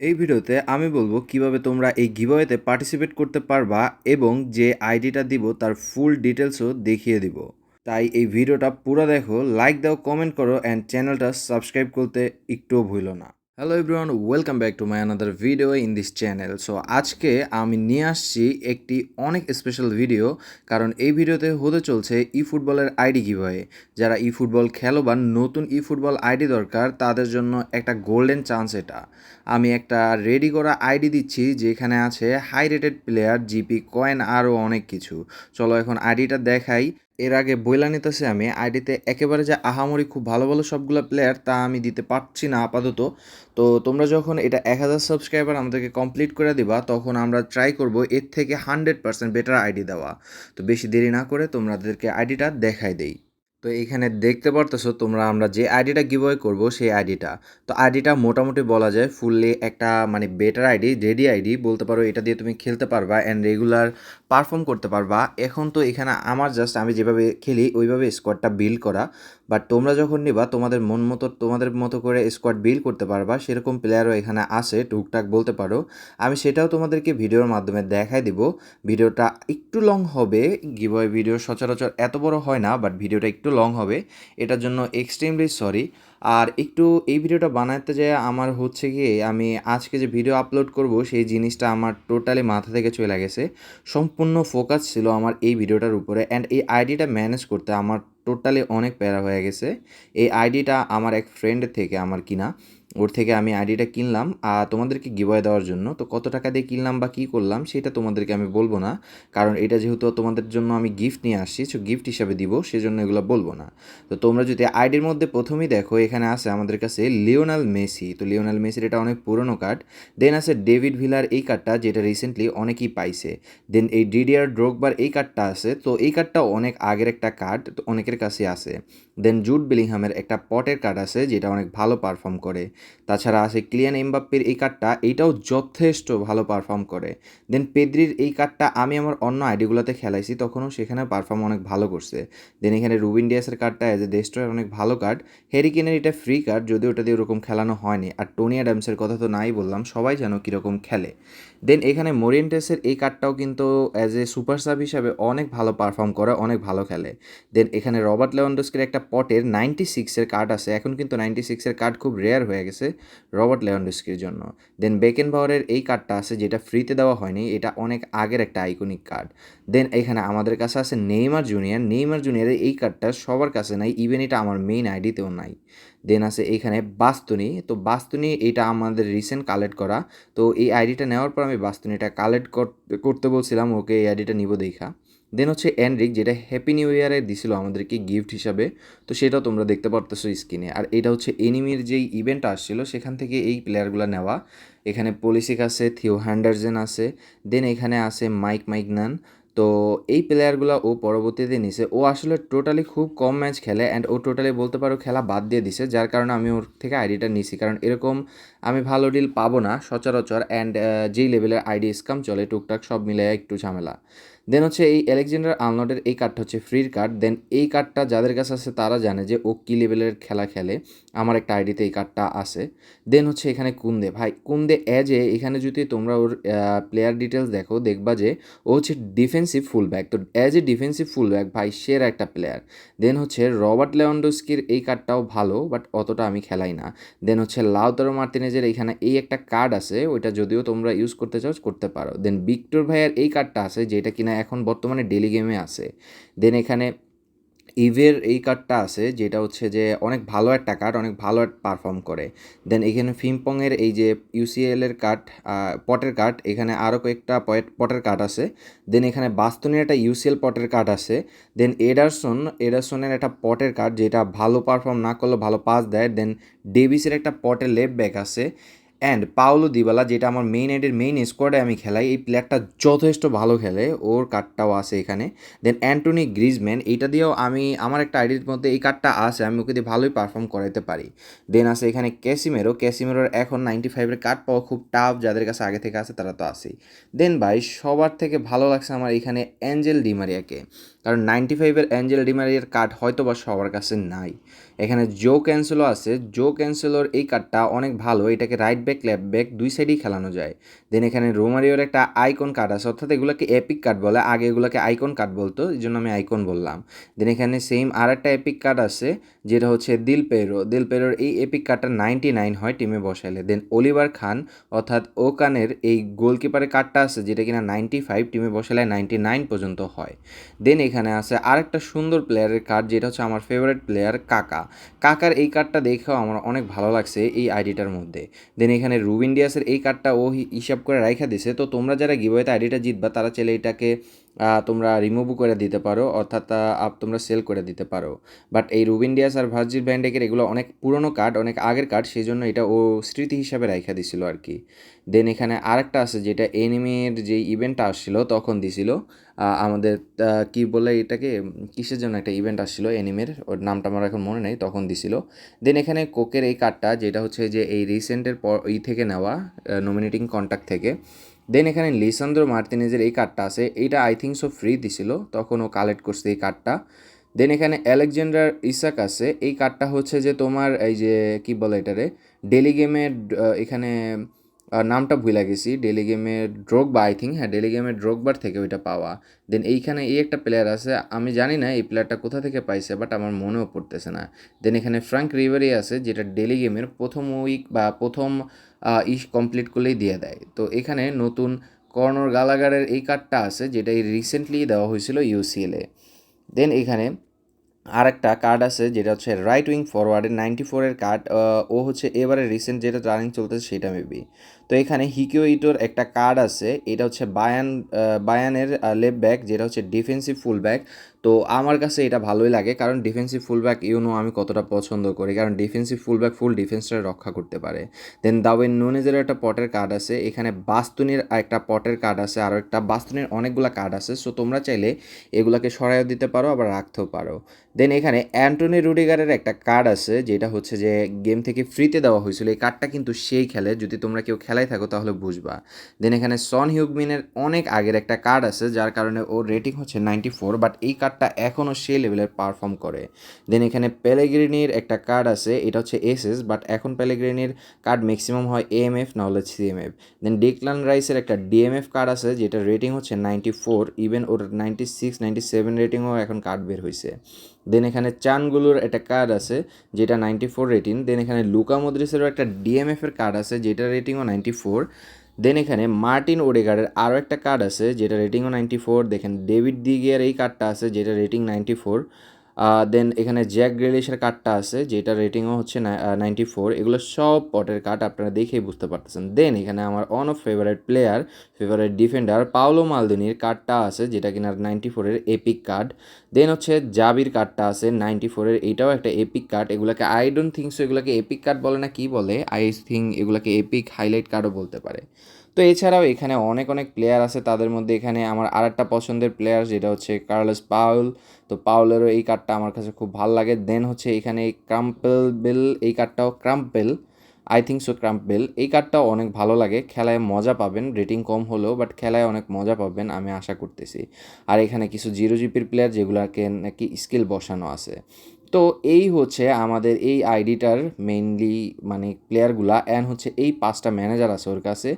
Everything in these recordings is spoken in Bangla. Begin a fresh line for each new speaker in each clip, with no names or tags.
এই ভিডিওতে আমি বলব কীভাবে তোমরা এই গিভওয়েতে পার্টিসিপেট করতে পারবা এবং যে আইডিটা দিব তার ফুল ডিটেলসও দেখিয়ে দিব। তাই এই ভিডিওটা পুরো দেখো লাইক দাও কমেন্ট করো অ্যান্ড চ্যানেলটা সাবস্ক্রাইব করতে একটুও ভুলো না। Hello everyone welcome back to my another video in this channel so আজকে আমি নিয়ে আসছি একটি অনেক স্পেশাল ভিডিও কারণ এই ভিডিওতে হতে চলছে ই ফুটবলের আইডি কীভাবে যারা ই ফুটবল খেলো বা নতুন ই ফুটবল আইডি দরকার, তাদের জন্য একটা গোল্ডেন চান্স এটা। আমি একটা রেডি করা আইডি দিচ্ছি, যেখানে আছে high rated player GP coin আরও অনেক কিছু। চলো এখন আইডিটা দেখাই। এর আগে বইলা নিতেছে আমি, আইডিতে একেবারে যে আহামরি খুব ভালো ভালো সবগুলো প্লেয়ার তা আমি দিতে পারছি না আপাতত। তো তোমরা যখন এটা এক হাজার সাবস্ক্রাইবার আমাদেরকে কমপ্লিট করে দিবা, তখন আমরা ট্রাই করব এর থেকে হান্ড্রেড পার্সেন্ট বেটার আইডি দেওয়া। তো বেশি দেরি না করে তোমাদেরকে আইডিটা দেখাই দেই। তো এখানে দেখতে পারতেছো তোমরা আমরা যে আইডিটা গিভওয়ে করব সেই আইডিটা তো আইডিটা মোটামুটি বলা যায় ফুললি একটা মানে বেটার আইডি রেডি আইডি বলতে পারো এটা দিয়ে তুমি খেলতে পারবা অ্যান্ড রেগুলার পারফর্ম করতে পারবা। এখন তো এখানে আমার জাস্ট আমি যেভাবে খেলি, ওইভাবে স্কোয়াডটা বিল্ড করা। বাট তোমরা যখন নিবা, তোমাদের মন মতো, তোমাদের মতো করে স্কোয়াড বিল করতে পারবা। সেরকম প্লেয়ারও এখানে আছে, টুকটাক বলতে পারো। আমি সেটাও তোমাদেরকে ভিডিওর মাধ্যমে দেখাই দিব। ভিডিওটা একটু লং হবে। গিভওয়ে ভিডিও সচরাচর এত বড় হয় না বাট ভিডিওটা একটু লং হবে। এটার জন্য এক্সট্রিমলি সরি আর একটু এই ভিডিওটা বানাতে যেয়ে আমার হচ্ছে কি আমি আজকে যে ভিডিও আপলোড করব, সেই জিনিসটা আমার টোটালি মাথা থেকে চলে গেছে। সম্পূর্ণ ফোকাস ছিল আমার এই ভিডিওটার উপরে। অ্যান্ড এই আইডিটা ম্যানেজ করতে আমার টোটালি অনেক প্যারা হয়ে গেছে। এই আইডিটা আমার এক ফ্রেন্ড থেকে আমার কিনা। ওর থেকে আমি আইডিটা কিনলাম, আর তোমাদেরকে গিভওয়ে দেওয়ার জন্য। তো কত টাকা দিয়ে কিনলাম বা কী করলাম, সেটা তোমাদেরকে আমি বলব না। কারণ এটা যেহেতু তোমাদের জন্য আমি গিফট নিয়ে আসছি সো গিফট হিসাবে দিব, সেজন্য এগুলো বলব না। তো তোমরা যদি আইডির মধ্যে প্রথমেই দেখো, এখানে আছে আমাদের কাছে লিওনাল মেসি। তো লিওনাল মেসির এটা অনেক পুরনো কার্ড দেন আছে ডেভিড ভিলার এই কার্ডটা যেটা রিসেন্টলি অনেকেই পাইছে। দেন এই ডিডিআর ড্রোগবার এই কার্ডটা আছে, তো এই কার্ডটা অনেক আগের একটা কার্ড তো অনেকের কাছে আছে। দেন জুট বিলিংহামের একটা পটের কার্ড আছে, যেটা অনেক ভালো পারফর্ম করে। তাছাড়া আছে ক্লিয়ান এমবাপ্পের এই কার্ডটা এইটাও যথেষ্ট ভালো পারফর্ম করে। দেন পেদ্রির এই কার্ডটা আমি আমার অন্য আইডিগুলোতে খেলাইছি, তখনও সেখানে পারফর্ম অনেক ভালো করছে। দেন এখানে রুবিন ডিয়াসের কার্ডটা অ্যাজ এ ডেস্ট্রয়ের অনেক ভালো কার্ড হেরিকেনের এটা ফ্রি কার্ড যদিও ওটা দিয়ে ওরকম খেলানো হয়নি। আর টোনি অ্যাডামসের কথা তো নাই বললাম, সবাই জানো কীরকম খেলে। দেন এখানে মোরিয়েন্টেসের এই কার্ডটাও কিন্তু অ্যাজ এ সুপার সাব হিসাবে অনেক ভালো পারফর্ম করে, অনেক ভালো খেলে। দেন এখানে রবার্ট লেওয়ান্ডস্কির একটা পটের নাইনটি সিক্সের কার্ড আছে। এখন কিন্তু নাইনটি সিক্সের কার্ড খুব রেয়ার হয়ে গেছে রবার্ট লেওয়ান্ডস্কির জন্য। দেন বেকেন পাওয়ারের এই কার্ডটা আছে যেটা ফ্রিতে দেওয়া হয়নি। এটা অনেক আগের একটা আইকনিক কার্ড দেন এখানে আমাদের কাছে আছে নেইমার জুনিয়র নেইমার জুনিয়রের এই কার্ডটা সবার কাছে নাই। ইভেন এটা আমার মেইন আইডিতেও নাই। দেন আছে এইখানে বাস্তুনি। তো বাস্তুনি এটা আমাদের রিসেন্ট কালেক্ট করা। তো এই আইডিটা নেওয়ার পর আমি বাস্তুনিটা কালেক্ট করতে বলছিলাম। ওকে এই আইডিটা নিব দেখা। দেন হচ্ছে অ্যান্ড্রিক যেটা হ্যাপি নিউ ইয়ারে দিছিল আমাদেরকে গিফট হিসাবে, তো সেটাও তোমরা দেখতে পারতেছো স্ক্রিনে আর এটা হচ্ছে এনিমির যেই ইভেন্ট আসছিল, সেখান থেকে এই প্লেয়ারগুলো নেওয়া। এখানে পলিসিক আছে থিও হ্যান্ডারজেন আছে দেন এখানে আছে মাইক মাইক নান তো এই প্লেয়ারগুলো ও পরবর্তীতে নিছে। ও আসলে টোটালি খুব কম ম্যাচ খেলে অ্যান্ড ও টোটালি বলতে পারো খেলা বাদ দিয়ে দিছে। যার কারণে আমি ওর থেকে আইডিটা নিছি। কারণ এরকম আমি ভালো ডিল পাবো না, সচরাচর অ্যান্ড যেই লেভেলের আইডি স্কাম চলে, টুকটাক সব মিলে একটু ঝামেলা। দেন হচ্ছে এই অ্যালেকজান্ডার আলনটের এই কার্ডটা হচ্ছে ফ্রির কার্ড দেন এই কার্ডটা যাদের কাছে আছে তারা জানে যে ও কী লেভেলের খেলা খেলে। আমার একটা আইডিতে এই কার্ডটা আছে। দেন হচ্ছে এখানে কুন্দে ভাই কুন্দে অ্যাজে এখানে যদি তোমরা ওর প্লেয়ার ডিটেলস দেখো, দেখবা যে ও হচ্ছে ডিফেন্সিভ ফুল ব্যাক তো as a defensive full back ভাই, সেরা একটা প্লেয়ার দেন হচ্ছে রবার্ট লেওয়ান্ডোস্কির এই কার্ডটাও ভালো বাট অতটা আমি খেলাই না। দেন হচ্ছে লাউতারো মার্তিনেজের এইখানে এই একটা কার্ড আছে, ওইটা যদিও তোমরা ইউজ করতে চাও, করতে পারো। দেন ভিক্টর ভাইয়ের এই কার্ডটা আছে, যেটা কিনা এখন বর্তমানে ডেলি গেমে আছে। দেন এখানে ইভের এই কার্ডটা আছে, যেটা হচ্ছে যে অনেক ভালো একটা কার্ড অনেক ভালো পারফর্ম করে। দেন এখানে ফিমপংয়ের এই যে ইউসিএলের কার্ড পটের কার্ড এখানে আরও কয়েকটা পটের কার্ড আছে। দেন এখানে বাস্তনের একটা ইউসিএল পটের কার্ড আছে। দেন এডারসন এডারসনের একটা পটের কার্ড যেটা ভালো পারফর্ম না করলে ভালো পাস দেয়। দেন ডেভিসের একটা পটের লেফট ব্যাক আছে। অ্যান্ড পাওলো দিবালা যেটা আমার মেইন আইডের মেইন স্কোয়াডে আমি খেলাই, এই প্লেয়ারটা যথেষ্ট ভালো খেলে, ওর কার্ডটাও আছে এখানে। দেন অ্যান্টনি গ্রিজম্যান এইটা দিয়েও আমি, আমার একটা আইডির মধ্যে এই কার্ডটা আছে, আমি ওকে দিয়ে ভালোই পারফর্ম করাইতে পারি। দেন আছে এখানে ক্যাসিমেরো ক্যাসিমেরোর এখন নাইনটি ফাইভের কার্ড পাওয়া খুব টাফ যাদের কাছে আগে থেকে আছে তারা তো আছেই। দেন ভাই, সবার থেকে ভালো লাগছে আমার এখানে অ্যাঞ্জেল ডিমারিয়াকে কারণ নাইনটি ফাইভের অ্যাঞ্জেল ডিমারিয়ার কার্ড হয়তো বা সবার কাছে নাই। এখানে জো ক্যান্সেলও আছে। জো ক্যান্সেলোর এই কার্ডটা অনেক ভালো। এটাকে রাইট ব্যাক লেফট ব্যাক দুই সাইডেই খেলানো যায়। দেন এখানে রোমারিওর একটা আইকন কার্ড আছে। অর্থাৎ এগুলোকে এপিক কার্ড বলে। আগে এগুলোকে আইকন কার্ড বলতো। এই জন্য আমি আইকন বললাম। দেন এখানে সেম আর একটা এপিক কার্ড আছে, যেটা হচ্ছে দিল পেরো। দিল পেরোর এই এপিক কার্ডটা নাইনটি নাইন হয় টিমে বসাইলে। দেন অলিভার খান, অর্থাৎ ওকানের এই গোলকিপারের কার্ডটা আছে, যেটা কিনা নাইনটি ফাইভ টিমে বসালে নাইনটি নাইন পর্যন্ত হয়। দেন এখানে আছে আরেকটা সুন্দর প্লেয়ারের কার্ড যেটা হচ্ছে আমার ফেভারিট প্লেয়ার কাকা। কাকার এই কার্ডটা দেখেও আমার অনেক ভালো লাগছে এই আইডিটার মধ্যে। দেন এখানে রুবিন ডিয়াসের এই কার্ডটা ও হিসাব করে রাইখা দিছে। তো তোমরা যারা গিভওয়েতে আইডিটা জিতবা, তারা চাইলে এটাকে তোমরা রিমুভও করে দিতে পারো, অর্থাৎ আপ- তোমরা সেল করে দিতে পারো। বাট এই রুবিন ডিয়াস আর ভার্জিল ব্যান্ডেকের এগুলো অনেক পুরনো কার্ড অনেক আগের কার্ড সেই জন্য এটা ও স্মৃতি হিসাবে রাইখা দিছিল আর কি। দেন এখানে আরেকটা আছে যেটা এনিমের যে ইভেন্টটা আসছিল, তখন দিছিল। আমাদের কি বলে এটাকে, কিসের জন্য একটা ইভেন্ট আসছিল এনিমের ওর নামটা আমার এখন মনে নেই, তখন দিছিল। দেন এখানে কোকের এই কার্ডটা যেটা হচ্ছে যে এই রিসেন্টের পর, ই থেকে নেওয়া নমিনেটিং কন্ট্যাক্ট থেকে। দেন এখানে লিসান্দ্রো মার্তিনেজের এই কার্ডটা আছে এইটা আই থিঙ্ক সো ফ্রি দিছিল, তখন ও কালেক্ট করছে এই কার্ডটা দেন এখানে অ্যালেকজান্ডার ইসাক আছে, এই কার্ডটা হচ্ছে যে তোমার এই যে, কি বলে এটারে ডেলি গেমের এখানে নামটা ভুলে গেছি। ডেলি গেমের ড্রোগবা আই থিঙ্ক হ্যাঁ ডেলি গেমের ড্রোগবার থেকে ওইটা পাওয়া। দেন এইখানে এই একটা প্লেয়ার আছে, আমি জানি না এই প্লেয়ারটা কোথা থেকে পাইছে বাট আমার মনেও পড়তেছে না। দেন এখানে ফ্রাঙ্ক রিভারি আছে, যেটা ডেলি গেমের প্রথম উইক বা প্রথম ইস কমপ্লিট করলেই দিয়ে দেয়। তো এখানে নতুন কর্নর গালাগারের এই কার্ডটা আছে যেটা এই রিসেন্টলি দেওয়া হয়েছিল ইউসিএলে দেন এখানে আর একটা কার্ড আছে যেটা হচ্ছে রাইট উইং ফরওয়ার্ডের নাইনটি ফোরের কার্ড ও হচ্ছে এবারে রিসেন্ট যেটা রানিং চলতেছে সেটা মেবি তো এখানে হিকিও ইটোর একটা কার্ড আছে, এটা হচ্ছে বায়ান বায়ানের লেফট ব্যাক যেটা হচ্ছে ডিফেন্সিভ ফুল ব্যাক তো আমার কাছে এটা ভালোই লাগে, কারণ ডিফেন্সিভ ফুলব্যাক ইউনো আমি কতটা পছন্দ করি। কারণ ডিফেন্সিভ ফুলব্যাক ফুল ডিফেন্সটা রক্ষা করতে পারে। দেন দাওয়েন নুনেজের একটা পটের কার্ড আছে, এখানে বাস্তুনির একটা পটের কার্ড আছে, আরও একটা বাস্তুনির অনেকগুলো কার্ড আছে। সো তোমরা চাইলে এগুলাকে সরাইও দিতে পারো, আবার রাখতেও পারো। দেন এখানে অ্যান্টনি রুডিগারের একটা কার্ড আছে, যেটা হচ্ছে যে গেম থেকে ফ্রিতে দেওয়া হয়েছিল। এই কার্ডটা কিন্তু সেই খেলে, যদি তোমরা কেউ খেলাই থাকো তাহলে বুঝবা। দেন এখানে সন হিউগমিনের অনেক আগের একটা কার্ড আছে, যার কারণে ওর রেটিং হচ্ছে নাইনটি ফোর বাট এই কার্ডটা এখনও সেই লেভেলের পারফর্ম করে। দেন এখানে পেলেগ্রিনির একটা কার্ড আছে, এটা হচ্ছে এসএস বাট এখন পেলেগ্রিনির কার্ড ম্যাক্সিমাম হয় এ এম এএমএফ না হলে সিএমএফ দেন ডিকলান রাইসের একটা ডিএমএফ কার্ড আছে যেটা রেটিং হচ্ছে নাইনটি ফোর ইভেন ওর নাইনটি সিক্স নাইনটি সেভেন রেটিংও এখন কার্ড বের হয়েছে দেন এখানে চানগুলোর একটা কার্ড আছে, যেটা নাইনটি ফোর রেটিং দেন এখানে লুকা মদ্রিসেরও একটা ডিএমএফের কার্ড আছে যেটা রেটিংও নাইনটি ফোর দেন এখানে মার্টিন ওডেগার্ডের আরও একটা কার্ড আছে, যেটা রেটিংও নাইনটি ফোর দেখেন ডেভিড দিগিয়ার এই কার্ডটা আছে, যেটা রেটিং নাইনটি ফোর দেন এখানে জ্যাক গ্রেলিশের কার্ডটা আছে, যেটা রেটিংও হচ্ছে নাইনটি ফোর এগুলো সব পটের কার্ড আপনারা দেখেই বুঝতে পারতেছেন। দেন এখানে আমার one of favourite player favourite defender Paolo মালদিনির কার্ডটা আছে, যেটা কিনা নাইনটি ফোরের এপিক কার্ড দেন হচ্ছে জাবির কার্ডটা আছে নাইনটি ফোরের এটাও একটা এপিক কার্ড এগুলোকে আই ডোন্ট থিঙ্ক সো এগুলোকে এপিক কার্ড বলে না, কি বলে? আই থিঙ্ক এগুলোকে এপিক হাইলাইট কার্ডও বলতে পারে। তো এছাড়াও এখানে অনেক অনেক প্লেয়ার আছে তাদের মধ্যে এখানে আমার আর একটা পছন্দের প্লেয়ার যেটা হচ্ছে কার্লস পাউল তো পাউলেরও এই কার্ডটা আমার কাছে খুব ভালো লাগে। দেন হচ্ছে এখানে এই ক্রাম্পেল বেল এই কার্ডটাও ক্রাম্পেল আই থিঙ্ক সো ক্রাম্পেল এই কার্ডটাও অনেক ভালো লাগে। খেলায় মজা পাবেন রেটিং কম হলেও বাট খেলায় অনেক মজা পাবেন, আমি আশা করতেছি। আর এখানে কিছু জিরো জিপির প্লেয়ার যেগুলোকে নাকি স্কিল বসানো আছে। তো এই হচ্ছে আমাদের এই আইডিটার মেইনলি মানে প্লেয়ারগুলা অ্যান্ড হচ্ছে এই পাঁচটা ম্যানেজার আছে ওর কাছে,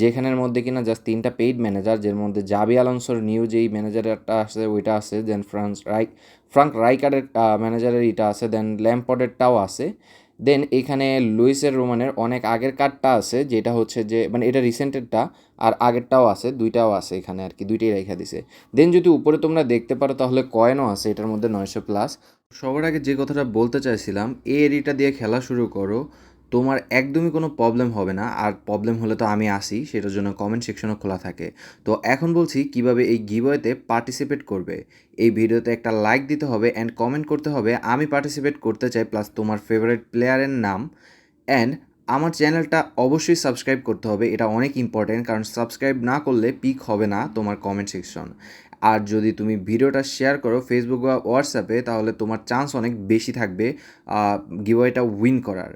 যেখানের মধ্যে কিনা জাস্ট তিনটা পেইড ম্যানেজার যার মধ্যে জাবি আলনসোর নিউ যেই ম্যানেজারটা আছে ওইটা আছে দেন ফ্রান্স রাইক ফ্রাঙ্ক রাইকারের ম্যানেজারের এটা আছে দেন ল্যাম্পডেরটাও আছে। দেন এখানে লুইসের রোমানের অনেক আগের কার্ডটা আছে, যেটা হচ্ছে যে মানে এটা রিসেন্টেরটা আর আগেরটাও আছে, দুইটাও আছে এখানে আর কি দুইটাই রেখা দিছে। দেন যদি উপরে তোমরা দেখতে পারো, তাহলে কয়েনও আছে, এটার মধ্যে নয়শো প্লাস সবার আগে যে কথাটা বলতে চাইছিলাম এ এরিটা দিয়ে খেলা শুরু করো। তোমার একদমই কোনো প্রবলেম হবে না। আর প্রবলেম হলে তো আমি আসি, সেটার জন্য কমেন্ট সেকশনও খোলা থাকে। তো এখন বলছি কীভাবে এই গিভওয়েতে পার্টিসিপেট করবে। এই ভিডিওতে একটা লাইক দিতে হবে অ্যান্ড কমেন্ট করতে হবে, আমি পার্টিসিপেট করতে চাই প্লাস তোমার ফেভারিট প্লেয়ারের নাম। অ্যান্ড আমার চ্যানেলটা অবশ্যই সাবস্ক্রাইব করতে হবে, এটা অনেক ইম্পর্টেন্ট কারণ সাবস্ক্রাইব না করলে পিক হবে না তোমার কমেন্ট সেকশন আর যদি তুমি ভিডিওটা শেয়ার করো ফেসবুক বা হোয়াটসঅ্যাপে তাহলে তোমার চান্স অনেক বেশি থাকবে গিওয়েটা উইন করার।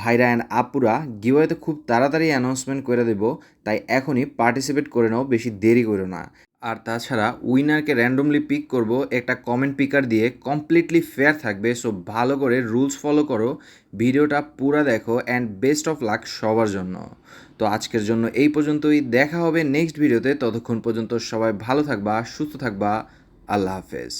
ভাইরা অ্যান্ড আপুরা গিওয়েতে খুব তাড়াতাড়ি অ্যানাউন্সমেন্ট করে দেব, তাই এখনই পার্টিসিপেট করে নাও, বেশি দেরি করো না। আর তাছাড়া উইনারকে র্যান্ডমলি পিক করব, একটা কমেন্ট পিকার দিয়ে কমপ্লিটলি ফেয়ার থাকবে সো ভালো করে রুলস ফলো করো, ভিডিওটা পুরা দেখো অ্যান্ড বেস্ট অফ লাক সবার জন্য। তো আজকের জন্য এই পর্যন্তই, দেখা হবে নেক্সট ভিডিওতে ততক্ষণ পর্যন্ত সবাই ভালো থাকবা, সুস্থ থাকবা, আল্লাহ হাফেজ।